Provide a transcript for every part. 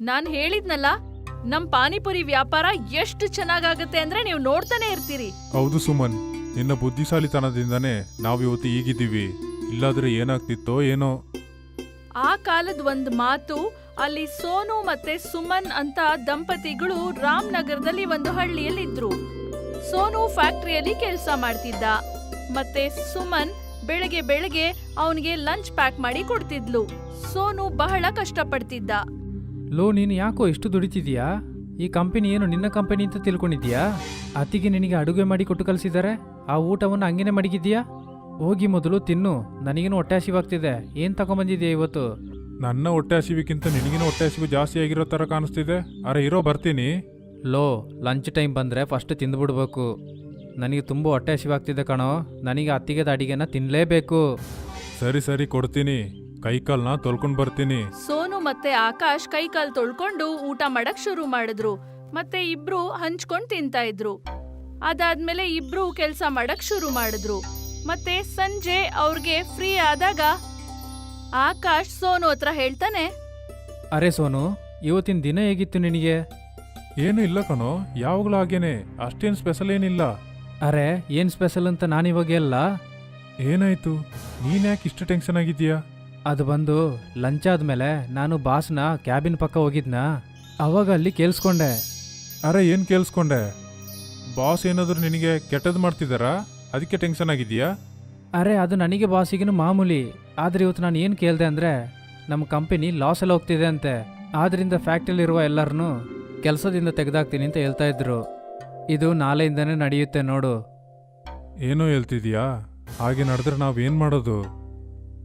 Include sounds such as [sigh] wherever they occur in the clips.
ನಾನ್ ಹೇಳಿದ್ನಲ್ಲ ನಮ್ ಪಾನಿಪುರಿ ವ್ಯಾಪಾರ ಎಷ್ಟು ಚೆನ್ನಾಗಾಗತ್ತೆ ಅಂದ್ರೆ ನೀವು ನೋಡ್ತಾನೆ ಇರ್ತೀರಿ. ಹೌದು ಸುಮನ್ ನಿನ್ನ ಬುದ್ಧಿಶಾಲಿತನದಿಂದನೇ ನಾವು ಇವತ್ತು ಈಗಿದ್ದೀವಿ. ಇಲ್ಲಾದ್ರೆ ಏನಾಗ್ತಿತ್ತೋ ಏನೋ. ಆ ಕಾಲದ ಒಂದ್ ಮಾತು ಅಲ್ಲಿ ಸೋನು ಮತ್ತೆ ಸುಮನ್ ಅಂತ ದಂಪತಿಗಳು ರಾಮನಗರದಲ್ಲಿ ಒಂದು ಹಳ್ಳಿಯಲ್ಲಿ ಇದ್ರು ಸೋನು ಫ್ಯಾಕ್ಟರಿಯಲ್ಲಿ ಕೆಲಸ ಮಾಡ್ತಿದ್ದ ಮತ್ತೆ ಸುಮನ್ ಬೆಳಗ್ಗೆ ಬೆಳಗ್ಗೆ ಅವನಿಗೆ ಲಂಚ್ ಪ್ಯಾಕ್ ಮಾಡಿ ಕೊಡ್ತಿದ್ಲು. ಸೋನು ಬಹಳ ಕಷ್ಟಪಡ್ತಿದ್ದ. ಲೋ ನೀನು ಯಾಕೋ ಎಷ್ಟು ದುಡಿತಿದ್ಯಾ? ಈ ಕಂಪನಿ ಏನು ನಿನ್ನ ಕಂಪನಿ ಅಂತ ತಿಳ್ಕೊಂಡಿದ್ಯಾ ಅತ್ತಿಗೆ ನಿನಗೆ ಅಡುಗೆ ಮಾಡಿ ಕೊಟ್ಟು ಕಲಿಸಿದ್ದಾರೆ ಆ ಊಟವನ್ನು ಹಂಗೇನೆ ಮಡಗಿದ್ಯಾ ಹೋಗಿ ಮೊದಲು ತಿನ್ನು. ನನಗೇನು ಹೊಟ್ಟೆ ಹಸಿವಾಗ್ತಿದೆ ಏನು ತಗೊಂಬಂದಿದ್ಯಾ ಇವತ್ತು? ನನ್ನ ಹೊಟ್ಟೆ ಹಸಿವಿಕ್ಕಿಂತ ನಿನಗಿನ ಹೊಟ್ಟೆ ಹಸಿವು ಜಾಸ್ತಿ ಆಗಿರೋ ತರ ಕಾಣಿಸ್ತಿದೆ. ಅರೆ ಇರೋ ಬರ್ತೀನಿ. ಲೋ ಲಂಚ್ ಟೈಮ್ ಬಂದರೆ ಫಸ್ಟ್ ತಿಂದ್ಬಿಡ್ಬೇಕು. ನನಗೆ ತುಂಬ ಹೊಟ್ಟೆ ಹಸಿವಾಗ್ತಿದೆ ಕಣೋ. ನನಗೆ ಅತ್ತಿಗೆದ ಅಡಿಗೆನ ತಿನ್ನಲೇಬೇಕು ಸರಿ ಸರಿ ಕೊಡ್ತೀನಿ. ಕೈಕಾಲ್ನ ತೊಳ್ಕೊಂಡ್ ಬರ್ತೀನಿ. ಸೋನು ಮತ್ತೆ ಆಕಾಶ್ ಕೈಕಾಲ್ ತೊಳ್ಕೊಂಡು ಊಟ ಮಾಡಕ್ ಶುರು ಮಾಡಿದ್ರು. ಮತ್ತೆ ಇಬ್ರು ಹಂಚ್ಕೊಂಡ್ ತಿಂತಾ ಇದ್ರು. ಅದಾದ್ಮೇಲೆ ಇಬ್ರು ಕೆಲಸ ಮಾಡಕ್ ಶುರು ಮಾಡಿದ್ರು. ಮತ್ತೆ ಸಂಜೆ ಅವ್ರಿಗೆ ಫ್ರೀ ಆದಾಗ ಆಕಾಶ್ ಸೋನು ಹತ್ರ ಹೇಳ್ತಾನೆ ಅರೆ ಸೋನು ಇವತ್ತಿನ ದಿನ ಹೇಗಿತ್ತು ನಿನಗೆ? ಏನು ಇಲ್ಲ ಕಣೋ ಯಾವಾಗಲೂ ಹಾಗೇನೆ ಅಷ್ಟೇನ್ ಸ್ಪೆಷಲ್ ಏನಿಲ್ಲ. ಅರೆ ಏನು ಸ್ಪೆಷಲ್ ಅಂತ ನಾನಿವಾಗ ಎಲ್ಲ ಏನಾಯ್ತು? ನೀನ್ ಯಾಕೆ ಇಷ್ಟು ಟೆನ್ಷನ್ ಆಗಿದ್ಯಾ ಅದು ಬಂದು ಲಂಚ್ ಆದ್ಮೇಲೆ ನಾನು ಬಾಸ್ನ ಕ್ಯಾಬಿನ್ ಪಕ್ಕ ಹೋಗಿದ್ನಾ. ಅವಾಗ ಅಲ್ಲಿ ಕೇಳಿಸ್ಕೊಂಡೆ. ಅರೆ ಏನು ಕೇಳಿಸ್ಕೊಂಡೆ? ಬಾಸ್ ಏನಾದರೂ ನಿನಗೆ ಕೆಟ್ಟದ್ ಮಾಡ್ತಿದ್ದಾರಾ? ಅದಕ್ಕೆ ಟೆನ್ಷನ್ ಆಗಿದೆಯಾ ಅರೆ ಅದು ನನಗೆ ಬಾಸಿಗಿನ ಮಾಮೂಲಿ. ಆದ್ರೆ ಇವತ್ತು ನಾನು ಏನು ಕೇಳಿದೆ ಅಂದರೆ ನಮ್ಮ ಕಂಪನಿ ಲಾಸಲ್ಲಿ ಹೋಗ್ತಿದೆ ಅಂತೆ. ಆದ್ದರಿಂದ ಫ್ಯಾಕ್ಟ್ರಿಲಿರುವ ಎಲ್ಲರನ್ನೂ ಕೆಲಸದಿಂದ ತೆಗೆದಾಕ್ತೀನಿ ಅಂತ ಹೇಳ್ತಾ ಇದ್ರು. ಇದು ನಾಳೆಯಿಂದನೇ ನಡೆಯುತ್ತೆ ನೋಡು. ಏನೋ ಹೇಳ್ತಿದ್ಯಾ ಹಾಗೆ ನಡೆದ್ರೆ ನಾವೇನು ಏನ್ ಮಾಡೋದು?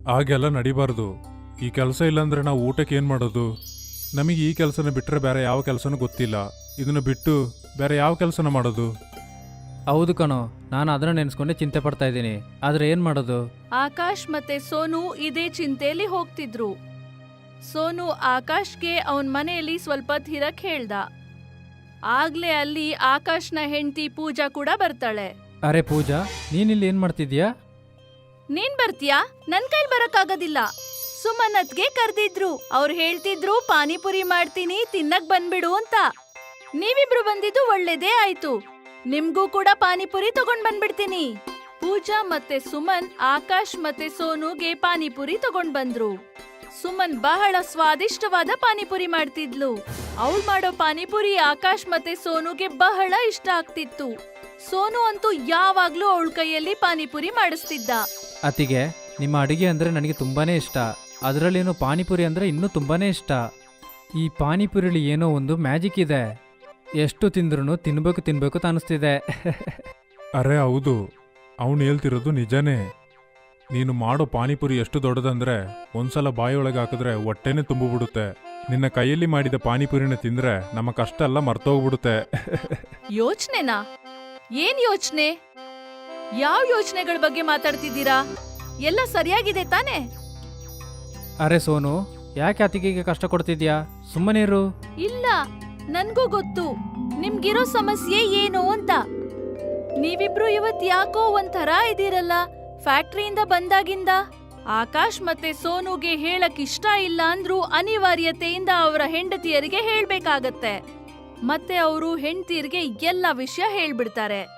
ಹಾಗೆಲ್ಲ ನಡಿಬಾರ್ದು. ಈ ಕೆಲಸ ಇಲ್ಲಾಂದ್ರೆ ನಾವು ಊಟಕ್ಕೆ ಏನು ಮಾಡೋದು? ನಮಗೆ ಈ ಕೆಲಸನ ಬಿಟ್ಟರೆ ಬೇರೆ ಯಾವ ಕೆಲಸನೂ ಗೊತ್ತಿಲ್ಲ. ಇದನ್ನು ಬಿಟ್ಟು ಬೇರೆ ಯಾವ ಕೆಲಸನ ಮಾಡೋದು? ಹೌದು ಕಣೋ ನಾನು ಅದನ್ನ ನೆನೆಸ್ಕೊಂಡೆ ಚಿಂತೆ ಪಡ್ತಾ ಇದ್ದೀನಿ. ಆದ್ರೆ ಏನು ಮಾಡೋದು? ಆಕಾಶ್ ಮತ್ತೆ ಸೋನು ಇದೇ ಚಿಂತೆಯಲ್ಲಿ ಹೋಗ್ತಿದ್ರು. ಸೋನು ಆಕಾಶ್ಗೆ ಅವನ್ ಮನೆಯಲ್ಲಿ ಸ್ವಲ್ಪ ಹಿರಕ್ ಹೇಳ್ದ. ಆಗ್ಲೇ ಅಲ್ಲಿ ಆಕಾಶ್ನ ಹೆಂಡತಿ ಪೂಜಾ ಕೂಡ ಬರ್ತಾಳೆ. ಅರೆ ಪೂಜಾ ನೀನಿಲ್ಲಿ ಏನು ಮಾಡ್ತಿದ್ಯಾ ನೀನ್ ಬರ್ತೀಯಾ? ನನ್ ಕೈಲಿ ಬರಕ್ಕಾಗೋದಿಲ್ಲ. ಸುಮನತ್ಗೆ ಕರ್ದಿದ್ರು. ಅವ್ರು ಹೇಳ್ತಿದ್ರು, ಪಾನಿಪುರಿ ಮಾಡ್ತೀನಿ, ತಿನ್ನಕ್ ಬಂದ್ಬಿಡು ಅಂತ. ನೀವಿಬ್ರು ಬಂದಿದ್ದು ಒಳ್ಳೇದೇ ಆಯ್ತು. ನಿಮ್ಗೂ ಕೂಡ ಪಾನಿಪುರಿ ತಗೊಂಡ್ ಬಂದ್ಬಿಡ್ತೀನಿ. ಪೂಜಾ ಮತ್ತೆ ಸುಮನ್, ಆಕಾಶ್ ಮತ್ತೆ ಸೋನುಗೆ ಪಾನಿಪುರಿ ತಗೊಂಡ್ ಬಂದ್ರು. ಸುಮನ್ ಬಹಳ ಸ್ವಾದಿಷ್ಟವಾದ ಪಾನಿಪುರಿ ಮಾಡ್ತಿದ್ಲು. ಅವಳು ಮಾಡೋ ಪಾನಿಪುರಿ ಆಕಾಶ್ ಮತ್ತೆ ಸೋನುಗೆ ಬಹಳ ಇಷ್ಟ ಆಗ್ತಿತ್ತು. ಸೋನು ಅಂತೂ ಯಾವಾಗ್ಲೂ ಅವಳ ಕೈಯಲ್ಲಿ ಪಾನಿಪುರಿ ಮಾಡಿಸ್ತಿದ್ದ. ಅತಿಗೆ ನಿಮ್ಮ ಅಡುಗೆ ಅಂದರೆ ನನಗೆ ತುಂಬಾ ಇಷ್ಟ. ಅದರಲ್ಲೇನು ಪಾನಿಪುರಿ ಅಂದರೆ ಇನ್ನೂ ತುಂಬಾ ಇಷ್ಟ. ಈ ಪಾನಿಪುರಿಲಿ ಏನೋ ಒಂದು ಮ್ಯಾಜಿಕ್ ಇದೆ. ಎಷ್ಟು ತಿಂದ್ರೂ ತಿನ್ಬೇಕು ತಿನ್ಬೇಕು ಅಂತ ಅನಿಸ್ತಿದೆ [laughs] ಅರೆ ಹೌದು. ಅವನು ಹೇಳ್ತಿರೋದು ನಿಜನೇ. ನೀನು ಮಾಡೋ ಪಾನಿಪುರಿ ಎಷ್ಟು ದೊಡ್ಡದಂದ್ರೆ ಒಂದ್ಸಲ ಬಾಯಿಯೊಳಗೆ ಹಾಕಿದ್ರೆ ಹೊಟ್ಟೆನೆ ತುಂಬಿಬಿಡುತ್ತೆ. ನಿನ್ನ ಕೈಯಲ್ಲಿ ಮಾಡಿದ ಪಾನಿಪುರಿನ ತಿಂದ್ರೆ ನಮ್ಮ ಕಷ್ಟ ಎಲ್ಲ ಮರ್ತೋಗ್ಬಿಡುತ್ತೆ. [laughs] ಯೋಚನೆನಾ? ಏನ್ ಯೋಚ್ನೆ? ಯಾವ ಯೋಚನೆಗಳ ಬಗ್ಗೆ ಮಾತಾಡ್ತಿದ್ದೀರಾ? ಎಲ್ಲ ಸರಿಯಾಗಿದೆ ತಾನೇ? ಅರೆ ಸೋನು ಯಾಕೆ ಅತಿಗೆಗೆ ಕಷ್ಟ ಕೊಡ್ತಿದ್ಯಾ? ಸುಮ್ಮನಿರು ಇಲ್ಲ ನನ್ಗೂ ಗೊತ್ತು. ನಿಮ್ಗಿರೋ ಸಮಸ್ಯೆ ಏನು ಅಂತ. ನೀವಿಬ್ರು ಇವತ್ ಯಾಕೋ ಒಂಥರ ಇದೀರಲ್ಲ? ಫ್ಯಾಕ್ಟ್ರಿಯಿಂದ ಬಂದಾಗಿಂದ? ಆಕಾಶ್ ಮತ್ತೆ ಸೋನುಗೆ ಹೇಳಕ್ ಇಷ್ಟ ಇಲ್ಲ ಅಂದ್ರೂ ಅನಿವಾರ್ಯತೆಯಿಂದ ಅವರ ಹೆಂಡತಿಯರಿಗೆ ಹೇಳ್ಬೇಕಾಗತ್ತೆ. ಮತ್ತೆ ಅವರು ಹೆಂಡತಿಯರಿಗೆ ಎಲ್ಲ ವಿಷಯ ಹೇಳ್ಬಿಡ್ತಾರೆ.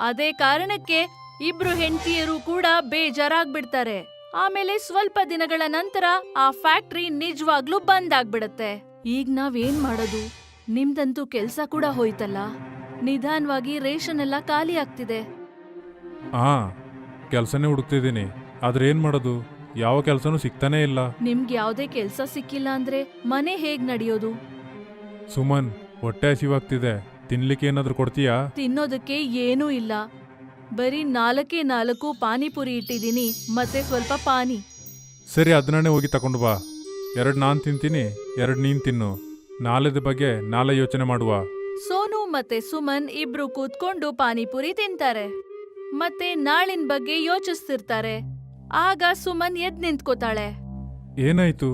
ಅದೇ ಕಾರಣಕ್ಕೆ ಇಬ್ರು ಹೆಂಡತಿಯರು ಕೂಡ ಬೇಜಾರಾಗ್ಬಿಡ್ತಾರೆ. ಆಮೇಲೆ ಸ್ವಲ್ಪ ದಿನಗಳ ನಂತರ ಆ ಫ್ಯಾಕ್ಟ್ರಿ ನಿಜವಾಗ್ಲೂ ಬಂದ್ ಆಗ್ಬಿಡತ್ತೆ. ಈಗ ನಾವೇನ್ ಮಾಡೋದು? ನಿಮ್ದಂತೂ ಕೆಲ್ಸ ಕೂಡ ಹೋಯ್ತಲ್ಲ? ನಿಧಾನವಾಗಿ ರೇಷನ್ ಎಲ್ಲ ಖಾಲಿ ಆಗ್ತಿದೆ. ಹಾ ಕೆಲಸನೇ ಹುಡುಕ್ತಿದ್ದೀನಿ. ಆದ್ರೆ ಏನ್ ಮಾಡೋದು? ಯಾವ ಕೆಲಸನೂ ಸಿಗ್ತಾನೇ ಇಲ್ಲ. ನಿಮ್ಗೆ ಯಾವ್ದೇ ಕೆಲ್ಸ ಸಿಕ್ಕಿಲ್ಲ ಅಂದ್ರೆ ಮನೆ ಹೇಗ್ ನಡೆಯೋದು? ಸುಮನ್ ಹೊಟ್ಟೆ ಹಸಿವಾಗ್ತಿದೆ. ತಿನ್ಲಿಕ್ಕೆ ಏನಾದ್ರೂ ಕೊಡ್ತೀಯಾ? ತಿನ್ನೋದಕ್ಕೆ ಏನೂ ಇಲ್ಲ. ಬರೀ ನಾಲ್ಕೇ ನಾಲ್ಕು ಪಾನಿಪುರಿ ಇಟ್ಟಿದ್ದೀನಿ ಮತ್ತೆ ಸ್ವಲ್ಪ ಪಾನಿ. ಸರಿ ಅದನ್ನೇ ಹೋಗಿ ತಕೊಂಡು ಬಾ. ಎರಡು ನಾನು ತಿಂತೀನಿ ಎರಡು ನೀನ್ ತಿನ್ನು. ನಾಳೆದ ಬಗ್ಗೆ ನಾಳೆ ಯೋಚನೆ ಮಾಡುವ. ಸೋನು ಮತ್ತೆ ಸುಮನ್ ಇಬ್ರು ಕೂತ್ಕೊಂಡು ಪಾನಿಪುರಿ ತಿಂತಾರೆ. ಮತ್ತೆ ನಾಳಿನ ಬಗ್ಗೆ ಯೋಚಿಸ್ತಿರ್ತಾರೆ. ಆಗ ಸುಮನ್ ಎದ್ ನಿಂತ್ಕೋತಾಳೆ. ಏನಾಯ್ತು?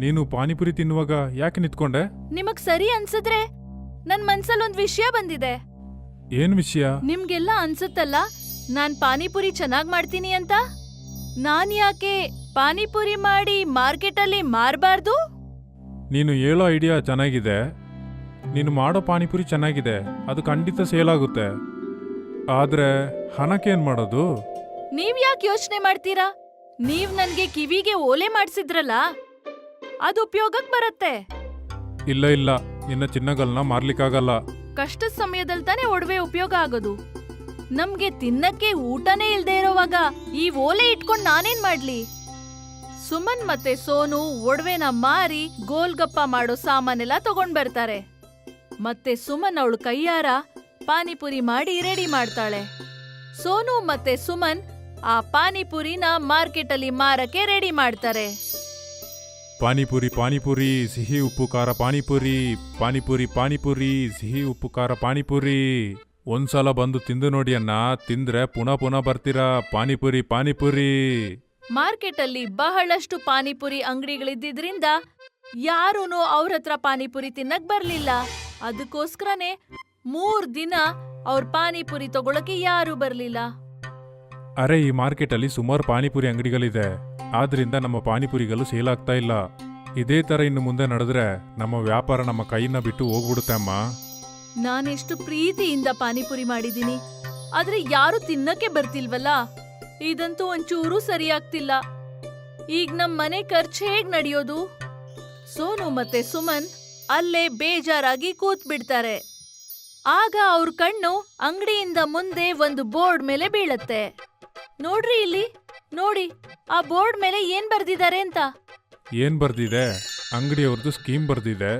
ನೀನು ಪಾನಿಪುರಿ ತಿನ್ನುವಾಗ ಯಾಕೆ ನಿಂತ್ಕೊಂಡೆ? ನಿಮಗ್ ಸರಿ ಅನ್ಸಿದ್ರೆ ನನ್ ಮನ್ಸಲ್ಲೊಂದ್ ವಿಷಯ ಬಂದಿದೆ. ಏನ್ ವಿಷಯ? ನಿಮ್ಗೆಲ್ಲ ಅನ್ಸುತ್ತಲ್ಲ ನಾನ್ ಪಾನಿಪುರಿ ಚೆನ್ನಾಗ್ ಮಾಡ್ತೀನಿ ಅಂತ? ನಾನ್ ಯಾಕೆ ಪಾನಿಪುರಿ ಮಾಡಿ ಮಾರ್ಕೆಟಲ್ಲಿ ಮಾರಬಾರ್ದು? ನೀನು ಹೇಳೋ ಐಡಿಯಾ ಚೆನ್ನಾಗಿದೆ. ನೀನು ಮಾಡೋ ಪಾನಿಪುರಿ ಚೆನ್ನಾಗಿದೆ. ಅದು ಖಂಡಿತ ಸೇಲ್ ಆಗುತ್ತೆ. ಆದರೆ ಹಣಕ್ಕೇನ್ ಮಾಡೋದು? ನೀವ್ ಯಾಕೆ ಯೋಚನೆ ಮಾಡ್ತೀರಾ? ನೀವ್ ನನ್ಗೆ ಕಿವಿಗೆ ಓಲೆ ಮಾಡಿಸಿದ್ರಲ್ಲ ಅದು ಉಪಯೋಗಕ್ ಬರತ್ತೆ. ಇಲ್ಲ ಇಲ್ಲ. ನಿನ್ನ ಚಿನ್ನಗಳನ್ನ ಮಾರ್ಲಿಕ್ಕಾಗಲ್ಲ. ಕಷ್ಟದ ಸಮಯದಲ್ಲಿ ತಾನೇ ಒಡವೆ ಉಪಯೋಗ ಆಗೋದು. ನಮ್ಗೆ ತಿನ್ನಕ್ಕೆ ಊಟನೇ ಇಲ್ದೇ ಇರೋವಾಗ ಈ ಓಲೆ ಇಟ್ಕೊಂಡ್ ನಾನೇನ್ ಮಾಡ್ಲಿ? ಸುಮನ್ ಮತ್ತೆ ಸೋನು ಒಡವೆನ ಮಾರಿ ಗೋಲ್ಗಪ್ಪ ಮಾಡೋ ಸಾಮಾನೆಲ್ಲ ತಗೊಂಡ್ ಬರ್ತಾರೆ. ಮತ್ತೆ ಸುಮನ್ ಅವಳು ಕೈಯಾರ ಪಾನಿಪುರಿ ಮಾಡಿ ರೆಡಿ ಮಾಡ್ತಾಳೆ. ಸೋನು ಮತ್ತೆ ಸುಮನ್ ಆ ಪಾನಿಪುರಿನ ಮಾರ್ಕೆಟ್ ಅಲ್ಲಿ ಮಾರಕ್ಕೆ ರೆಡಿ ಮಾಡ್ತಾರೆ. ಪಾನಿಪುರಿ ಪಾನಿಪುರಿ, ಸಿಹಿ ಉಪ್ಪು, ಖಾರ ಪಾನಿಪುರಿ ಪಾನಿಪುರಿ ಪಾನಿಪುರಿ, ಸಿಹಿ ಉಪ್ಪು, ಖಾರ ಪಾನಿಪುರಿ. ಒಂದ್ಸಲ ಬಂದು ತಿಂದು ನೋಡಿ ಅಣ್ಣ, ತಿಂದ್ರೆ ಪುನಃ ಪುನಃ ಬರ್ತೀರಾ? ಪಾನಿಪುರಿ ಪಾನಿಪುರಿ. ಮಾರ್ಕೆಟ್ ಅಲ್ಲಿ ಬಹಳಷ್ಟು ಪಾನಿಪುರಿ ಅಂಗಡಿಗಳಿದ್ದಿದ್ರಿಂದ ಯಾರೂನು ಅವ್ರ ಹತ್ರ ಪಾನಿಪುರಿ ತಿನ್ನಕ್ ಬರ್ಲಿಲ್ಲ. ಅದಕ್ಕೋಸ್ಕರನೇ ಮೂರ್ ದಿನ ಅವ್ರ ಪಾನಿಪುರಿ ತಗೊಳಕ್ಕೆ ಯಾರು ಬರ್ಲಿಲ್ಲ. ಅರೆ, ಈ ಮಾರ್ಕೆಟಲ್ಲಿ ಸುಮಾರು ಪಾನಿಪುರಿ ಅಂಗಡಿಗಳಿದೆ. ಆದ್ರಿಂದ ನಮ್ಮ ಪಾನಿಪುರಿಗಳು ಸೇಲ್ ಆಗ್ತಾ ಇಲ್ಲ. ಇದೇ ತರ ಇನ್ನು ಮುಂದೆ ನಡೆದ್ರೆ ನಮ್ಮ ವ್ಯಾಪಾರ ನಮ್ಮ ಕೈನ ಬಿಟ್ಟು ಹೋಗ್ಬಿಡುತ್ತೆ ಅಮ್ಮ. ನಾನೆಷ್ಟು ಪ್ರೀತಿಯಿಂದ ಪಾನಿಪುರಿ ಮಾಡಿದೀನಿ ಆದ್ರೆ ಯಾರು ತಿನ್ನಕ್ಕೆ ಬರ್ತಿಲ್ವಲ್ಲ? ಇದಂತೂ ಒಂಚೂರು ಸರಿಯಾಗ್ತಿಲ್ಲ. ಈಗ ನಮ್ ಮನೆ ಖರ್ಚು ಹೇಗ್ ನಡೆಯೋದು? ಸೋನು ಮತ್ತೆ ಸುಮನ್ ಅಲ್ಲೇ ಬೇಜಾರಾಗಿ ಕೂತ್ ಬಿಡ್ತಾರೆ ಆಗ ಅವ್ರ ಕಣ್ಣು ಅಂಗಡಿಯಿಂದ ಮುಂದೆ ಒಂದು ಬೋರ್ಡ್ ಮೇಲೆ ಬೀಳತ್ತೆ. ನೋಡ್ರಿ ಇಲ್ಲಿ ನೋಡಿ ಆ ಬೋರ್ಡ್ ಮೇಲೆ ಏನ್ ಬರ್ದಿದ್ದಾರೆ ಅಂತ. ಏನ್ ಬರ್ದಿದೆ? ಅಂಗಡಿಯವ್ರದ್ದು ಸ್ಕೀಮ್ ಬರ್ದಿದೆ.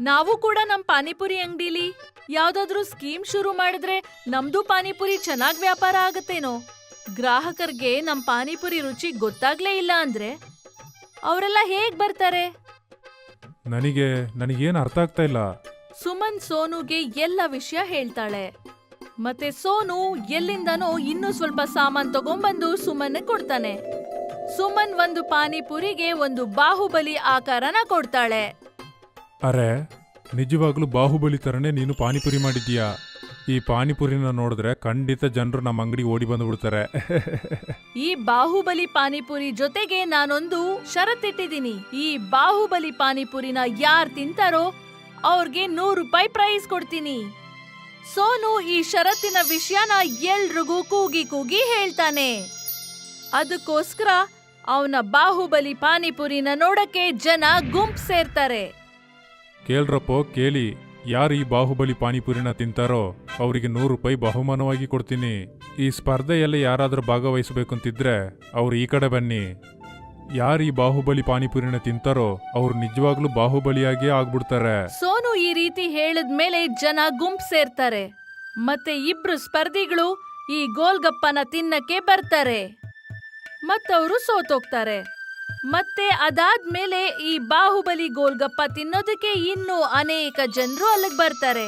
ನಾವು ಕೂಡ ನಮ್ ಪಾನಿಪುರಿ ಅಂಗಡಿಲಿ ಯಾವ್ದಾದ್ರೂ ಸ್ಕೀಮ್ ಶುರು ಮಾಡಿದ್ರೆ ನಮ್ದು ಪಾನಿಪುರಿ ಚೆನ್ನಾಗ್ ವ್ಯಾಪಾರ ಆಗತ್ತೇನೋ. ಗ್ರಾಹಕರಿಗೆ ನಮ್ ಪಾನಿಪುರಿ ರುಚಿ ಗೊತ್ತಾಗ್ಲೇ ಇಲ್ಲ ಅಂದ್ರೆ ಅವರೆಲ್ಲ ಹೇಗ್ ಬರ್ತಾರೆ? ನನಗೆ ನನಗೇನು ಅರ್ಥ ಆಗ್ತಾ ಇಲ್ಲ. ಸುಮನ್ ಸೋನುಗೆ ಎಲ್ಲ ವಿಷಯ ಹೇಳ್ತಾಳೆ. ಮತ್ತೆ ಸೋನು ಎಲ್ಲಿಂದನೋ ಇನ್ನೂ ಸ್ವಲ್ಪ ಸಾಮಾನ್ ತಗೊಂಬಂದು ಸುಮನ್ ಕೊಡ್ತಾನೆ. ಸುಮನ್ ಒಂದು ಪಾನಿಪುರಿಗೆ ಒಂದು ಬಾಹುಬಲಿ ಆಕಾರನ ಕೊಡ್ತಾಳೆ. ಅರೆ ನಿಜವಾಗ್ಲೂ ಬಾಹುಬಲಿ ಥರನೇ ನೀನು ಪಾನಿಪುರಿ ಮಾಡಿದ್ದೀಯಾ? ಈ ಪಾನಿಪುರಿನ ನೋಡಿದ್ರೆ ಖಂಡಿತ ಜನರು ನಮ್ಮ ಅಂಗಡಿ ಓಡಿ ಬಂದು ಬಿಡ್ತಾರೆ ಈ ಬಾಹುಬಲಿ ಪಾನಿಪುರಿ ಜೊತೆಗೆ ನಾನೊಂದು ಷರತ್ತಿಟ್ಟಿದ್ದೀನಿ ಈ ಬಾಹುಬಲಿ ಪಾನಿಪುರಿನ ಯಾರು ತಿಂತಾರೋ ಅವ್ರಿಗೆ ನೂರು ರೂಪಾಯಿ ಪ್ರೈಸ್ ಕೊಡ್ತೀನಿ. ಸೋನು ಈ ಷರತ್ತಿನ ವಿಷಯನ ಎಲ್ರಿಗೂ ಕೂಗಿ ಕೂಗಿ ಹೇಳ್ತಾನೆ. ಅದಕ್ಕೋಸ್ಕರ ಅವನ ಬಾಹುಬಲಿ ಪಾನಿಪುರಿನ ನೋಡಕ್ಕೆ ಜನ ಗುಂಪ್ ಸೇರ್ತಾರೆ. ಕೇಳ್ರಪ್ಪೋ ಕೇಳಿ. ಯಾರು ಈ ಬಾಹುಬಲಿ ಪಾನಿಪುರಿನ ತಿಂತಾರೋ ಅವರಿಗೆ ನೂರು ರೂಪಾಯಿ ಬಹುಮಾನವಾಗಿ ಕೊಡ್ತೀನಿ. ಈ ಸ್ಪರ್ಧೆಯಲ್ಲಿ ಯಾರಾದರೂ ಭಾಗವಹಿಸಬೇಕು ಅಂತಿದ್ರೆ ಅವ್ರು ಈ ಕಡೆ ಬನ್ನಿ. ಯಾರು ಈ ಬಾಹುಬಲಿ ಪಾನಿಪುರಿನ ತಿಂತಾರೋ ಅವ್ರು ನಿಜವಾಗ್ಲೂ ಬಾಹುಬಲಿಯಾಗಿ ಆಗ್ಬಿಡ್ತಾರೆ. ಸೋನು ಈ ರೀತಿ ಹೇಳಿದ್ಮೇಲೆ ಜನ ಗುಂಪು ಸೇರ್ತಾರೆ. ಮತ್ತೆ ಇಬ್ರು ಸ್ಪರ್ಧಿಗಳು ಈ ಗೋಲ್ಗಪ್ಪನ ತಿನ್ನಕ್ಕೆ ಬರ್ತಾರೆ. ಮತ್ತವರು ಸೋತೋಗ್ತಾರೆ. ಮತ್ತೆ ಅದಾದ್ಮೇಲೆ ಈ ಬಾಹುಬಲಿ ಗೋಲ್ಗಪ್ಪ ತಿನ್ನೋದಕ್ಕೆ ಇನ್ನೂ ಅನೇಕ ಜನರು ಅಲ್ಲಿಗೆ ಬರ್ತಾರೆ.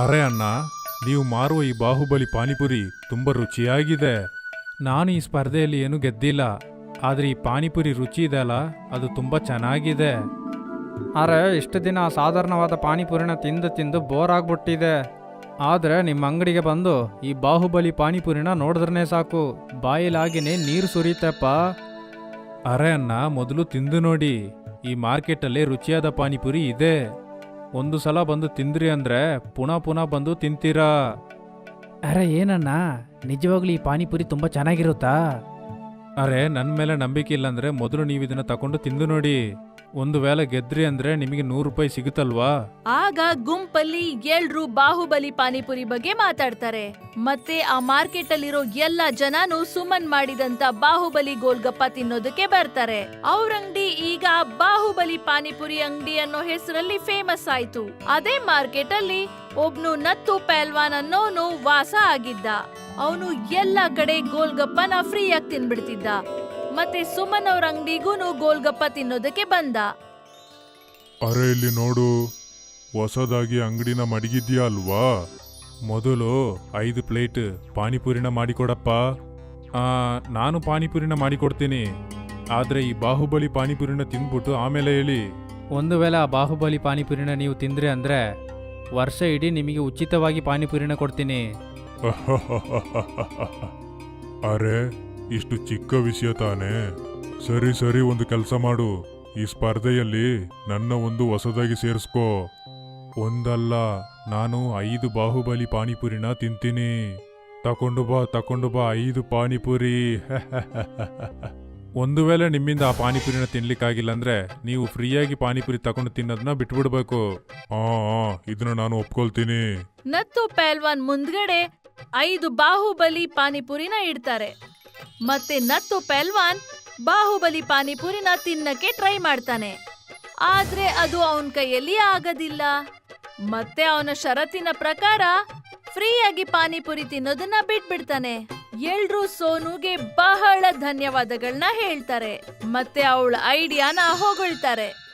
ಅರೆ ಅಣ್ಣ, ನೀವು ಮಾರುವ ಈ ಬಾಹುಬಲಿ ಪಾನಿಪುರಿ ತುಂಬಾ ರುಚಿಯಾಗಿದೆ. ನಾನು ಈ ಸ್ಪರ್ಧೆಯಲ್ಲಿ ಏನು ಗೆದ್ದಿಲ್ಲ. ಆದರೆ ಈ ಪಾನಿಪುರಿ ರುಚಿ ಇದೆ ಅಲ್ಲ, ಅದು ತುಂಬ ಚೆನ್ನಾಗಿದೆ. ಅರೆ ಇಷ್ಟು ದಿನ ಸಾಧಾರಣವಾದ ಪಾನಿಪುರಿನ ತಿಂದು ತಿಂದು ಬೋರ್ ಆಗ್ಬಿಟ್ಟಿದೆ. ಆದರೆ ನಿಮ್ಮ ಅಂಗಡಿಗೆ ಬಂದು ಈ ಬಾಹುಬಲಿ ಪಾನಿಪುರಿನ ನೋಡಿದ್ರೆ ಸಾಕು. ಬಾಯಿಲಾಗಿನೇ ನೀರು ಸುರಿತಪ್ಪ. ಅರೆ ಅನ್ನ ಮೊದಲು ತಿಂದು ನೋಡಿ. ಈ ಮಾರ್ಕೆಟಲ್ಲಿ ರುಚಿಯಾದ ಪಾನಿಪುರಿ ಇದೆ. ಒಂದು ಸಲ ಬಂದು ತಿಂದ್ರಿ ಅಂದರೆ ಪುನಃ ಪುನಃ ಬಂದು ತಿಂತೀರಾ? ಅರೆ ಏನಣ್ಣ? ನಿಜವಾಗ್ಲೂ ಈ ಪಾನಿಪುರಿ ತುಂಬ ಚೆನ್ನಾಗಿರುತ್ತಾ? ಅರೆ ನನ್ನ ಮೇಲೆ ನಂಬಿಕೆ ಇಲ್ಲ ಅಂದ್ರೆ ಮೊದಲು ನೀವು ಇದನ್ನ ತಗೊಂಡು ತಿಂದು ನೋಡಿ. ಒಂದು ವೇಳೆ ಗೆದ್ರಿ ಅಂದ್ರೆ ನಿಮಗೆ ನೂರು ರೂಪಾಯಿ ಸಿಗುತ್ತಲ್ವಾ? ಆಗ ಗುಂಪಲ್ಲಿ ಎಲ್ರು ಬಾಹುಬಲಿ ಪಾನಿಪುರಿ ಬಗ್ಗೆ ಮಾತಾಡ್ತಾರೆ. ಮತ್ತೆ ಆ ಮಾರ್ಕೆಟ್ ಅಲ್ಲಿರೋ ಎಲ್ಲ ಜನನು ಸುಮನ್ ಮಾಡಿದಂತ ಬಾಹುಬಲಿ ಗೋಲ್ಗಪ್ಪ ತಿನ್ನೋದಕ್ಕೆ ಬರ್ತಾರೆ. ಅವ್ರ ಅಂಗಡಿ ಈಗ ಬಾಹುಬಲಿ ಪಾನಿಪುರಿ ಅಂಗಡಿ ಅನ್ನೋ ಹೆಸರಲ್ಲಿ ಫೇಮಸ್ ಆಯ್ತು. ಅದೇ ಮಾರ್ಕೆಟ್ ಅಲ್ಲಿ ಒಬ್ನು ನತ್ತು ಪೆಲ್ವಾನ್ ಅನ್ನೋನು ವಾಸ ಆಗಿದ್ದ. ಅವನು ಎಲ್ಲ ಕಡೆ ಗೋಲ್ಗಪ್ಪನ ಫ್ರೀಯಾಗಿ ತಿನ್ಬಿಡ್ತಿದ್ದ. ಮತ್ತೆ ಸುಮನ್ ಅವ್ರ ಅಂಗಡಿಗೂ ಗೋಲ್ಗಪ್ಪ ತಿನ್ನೋದಕ್ಕೆ ಬಂದ. ಅರೆ ಇಲ್ಲಿ ನೋಡು ಹೊಸದಾಗಿ ಅಂಗಡಿನ ಮಡಗಿದ್ಯಾ ಅಲ್ವಾ? ಮೊದಲು ಐದು ಪ್ಲೇಟ್ ಪಾನಿಪುರಿನ ಮಾಡಿಕೊಡಪ್ಪ. ಆ, ನಾನು ಪಾನಿಪುರಿನ ಮಾಡಿಕೊಡ್ತೀನಿ. ಆದ್ರೆ ಈ ಬಾಹುಬಲಿ ಪಾನಿಪುರಿನ ತಿಂದ್ಬಿಟ್ಟು ಆಮೇಲೆ ಹೇಳಿ. ಒಂದು ವೇಳೆ ಆ ಬಾಹುಬಲಿ ಪಾನಿಪುರಿನ ನೀವು ತಿಂದ್ರೆ ಅಂದರೆ ವರ್ಷ ಇಡೀ ನಿಮಗೆ ಉಚಿತವಾಗಿ ಪಾನಿಪುರಿನ ಕೊಡ್ತೀನಿ. [laughs] ಅರೆ ಇಷ್ಟು ಚಿಕ್ಕ ವಿಷಯ ತಾನೇ. ಸರಿ ಸರಿ, ಒಂದು ಕೆಲಸ ಮಾಡು. ಈ ಸ್ಪರ್ಧೆಯಲ್ಲಿ ನನ್ನ ಒಂದು ಹೊಸದಾಗಿ ಸೇರಿಸ್ಕೋ. ಒಂದಲ್ಲ, ನಾನು ಐದು ಬಾಹುಬಲಿ ಪಾನಿಪುರಿನ ತಿಂತೀನಿ. ತಕೊಂಡು ಬಾ ತಕೊಂಡು ಬಾ, ಐದು ಪಾನಿಪುರಿ. [laughs] ಒಂದು ವೇಳೆ ನಿಮ್ಮಿಂದ ಆ ಪಾನಿಪುರಿನ ತಿನ್ಲಿಕ್ಕಾಗಿಲ್ಲ ಅಂದ್ರೆ ನೀವು ಫ್ರೀಯಾಗಿ ಪಾನಿಪುರಿ ತಕೊಂಡು ತಿನ್ನೋದನ್ನ ಬಿಟ್ಬಿಡ್ಬೇಕು. ಆ ಇದನ್ನ ನಾನು ಒಪ್ಕೊಳ್ತೀನಿ. ನತ್ತು ಪೆಲ್ವಾನ್ ಮುಂದ್ಗಡೆ ಐದು ಬಾಹುಬಲಿ ಪಾನಿಪುರಿನ ಇಡ್ತಾರೆ. ಮತ್ತೆ ನತ್ತು ಪೆಲ್ವಾನ್ ಬಾಹುಬಲಿ ಪಾನಿಪುರಿನ ತಿನ್ನಕ್ಕೆ ಟ್ರೈ ಮಾಡ್ತಾನೆ. ಆದ್ರೆ ಅದು ಅವನ ಕೈಯಲ್ಲಿ ಆಗೋದಿಲ್ಲ. ಮತ್ತೆ ಅವನ ಷರತ್ತಿನ ಪ್ರಕಾರ ಫ್ರೀಯಾಗಿ ಪಾನಿಪುರಿ ತಿನ್ನೋದನ್ನ ಬಿಟ್ಬಿಡ್ತಾನೆ. ಎಲ್ರೂ ಸೋನುಗೆ ಬಹಳ ಧನ್ಯವಾದಗಳನ್ನ ಹೇಳ್ತಾರೆ. ಮತ್ತೆ ಅವಳ ಐಡಿಯಾನ ಹೊಗಳ್ತಾರೆ.